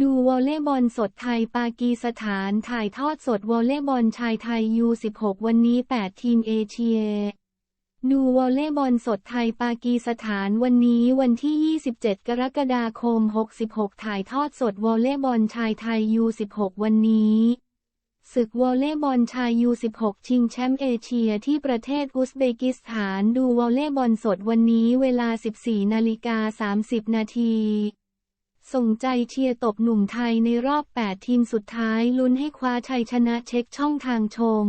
ดูวอลเลย์บอลสดไทยปากีสถานถ่ายทอดสดวอลเลย์บอลชายไทย U16 วันนี้ 8 ทีมเอเชีย ดูวอลเลย์บอลสดไทยปากีสถานวันนี้วันที่ 27 กรกฎาคม 66 ถ่ายทอดสดวอลเลย์บอลชายไทย U16 วันนี้ศึกวอลเลย์บอลชาย U16 ชิงแชมป์เอเชียที่ประเทศอุซเบกิสถาน ดูวอลเลย์บอลสดวันนี้เวลา 14 นาฬิกา 30 นาที ส่งใจเชียร์ตบหนุ่มไทยในรอบ 8 ทีมสุดท้ายลุ้นให้คว้าชัยชนะเช็คช่องทางชม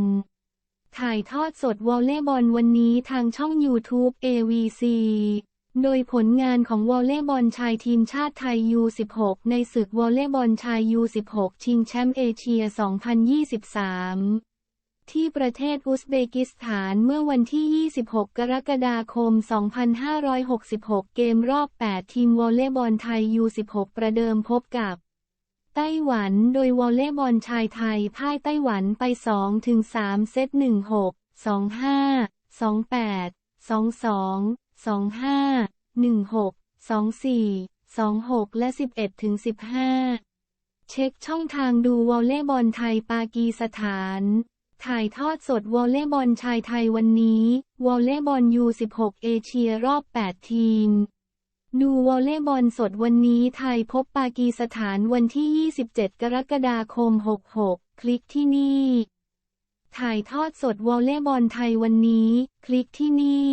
ถ่ายทอดสดวอลเลย์บอลวันนี้ทางช่อง YouTube AVC โดยผลงานของวอลเลย์บอลชายทีมชาติไทย U16 ในศึกวอลเลย์บอลชาย U16 ชิงแชมป์เอเชีย 2023 ที่ประเทศอุซเบกิสถานเมื่อวันที่ 26 กรกฎาคม 2566 เกมรอบ 8 ทีมวอลเลย์บอลไทย U16 ประเดิมพบกับ ไต้หวัน โดยวอลเลย์บอลชายไทยพ่ายไต้หวันไป 2-3 เซต 16 25 28 22 25 16 24 26 และ 11 15 เช็คช่องทางดูวอลเลย์บอลไทยปากีสถาน ถ่ายทอดสดวอลเลย์บอลชายไทยวันนี้ วอลเลย์บอลยู16 เอเชียรอบ 8 ทีม ดูวอลเลย์บอลสดวันนี้ไทยพบปากีสถานวันที่ 27 กรกฎาคม 66 คลิกที่นี่ ถ่ายทอดสดวอลเลย์บอลไทยวันนี้ คลิกที่นี่